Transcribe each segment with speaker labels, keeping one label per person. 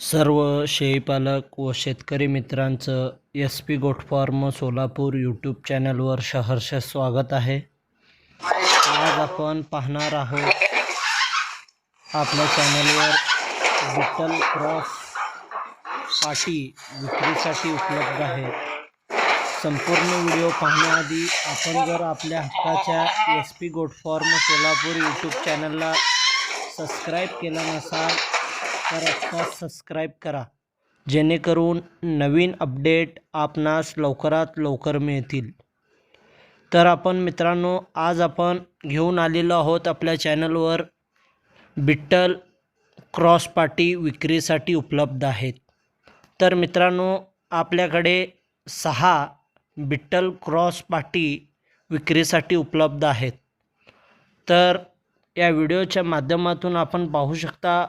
Speaker 1: सर्व शेळीपालक व शेतकरी मित्रांचं S P goat farm Solapur YouTube चॅनलवर सहर्ष स्वागत आहे. आज आपण पाहणार आहोत आपल्या चॅनलवर विठ्ठल क्रॉस पाटी विक्रीसाठी उपलब्ध आहे. संपूर्ण व्हिडिओ पाहण्याआधी आपण जर आपल्या हक्काच्या S P goat farm Solapur YouTube चॅनलला सबस्क्राईब केला नसाल तर सबस्क्राईब करा. जेणेकरून नवीन अपडेट आपणास लवकरात लवकर मिळतील. तर आपण मित्रांनो आज आपण घेऊन आलेलो आहोत आपल्या चॅनलवर बिट्टल क्रॉस पाटी विक्रीसाठी उपलब्ध आहेत. तर मित्रांनो आपल्याकडे सहा बिट्टल क्रॉस पाटी विक्रीसाठी उपलब्ध आहेत. तर या व्हिडिओच्या माध्यमातून आपण पाहू शकता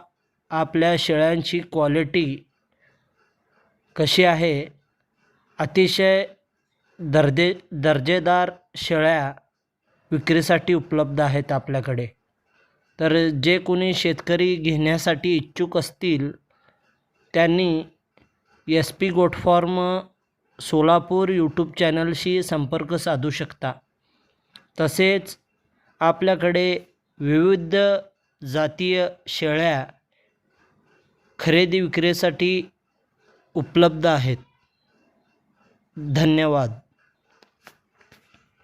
Speaker 1: आपल्या शेळ्यांची क्वालिटी कशी आहे? अतिशय दर्जे दर्जेदार शेळ्या विक्रीसाठी उपलब्ध आहेत आपल्याकडे. तर जे कोणी शेतकरी घेण्यासाठी इच्छुक असतील त्यांनी S P goat farm Solapur YouTube चॅनलशी संपर्क साधू शकता. तसेच आपल्याकडे विविध जातीय शेळ्या खरेदी विक्रीसाठी उपलब्ध आहेत. धन्यवाद.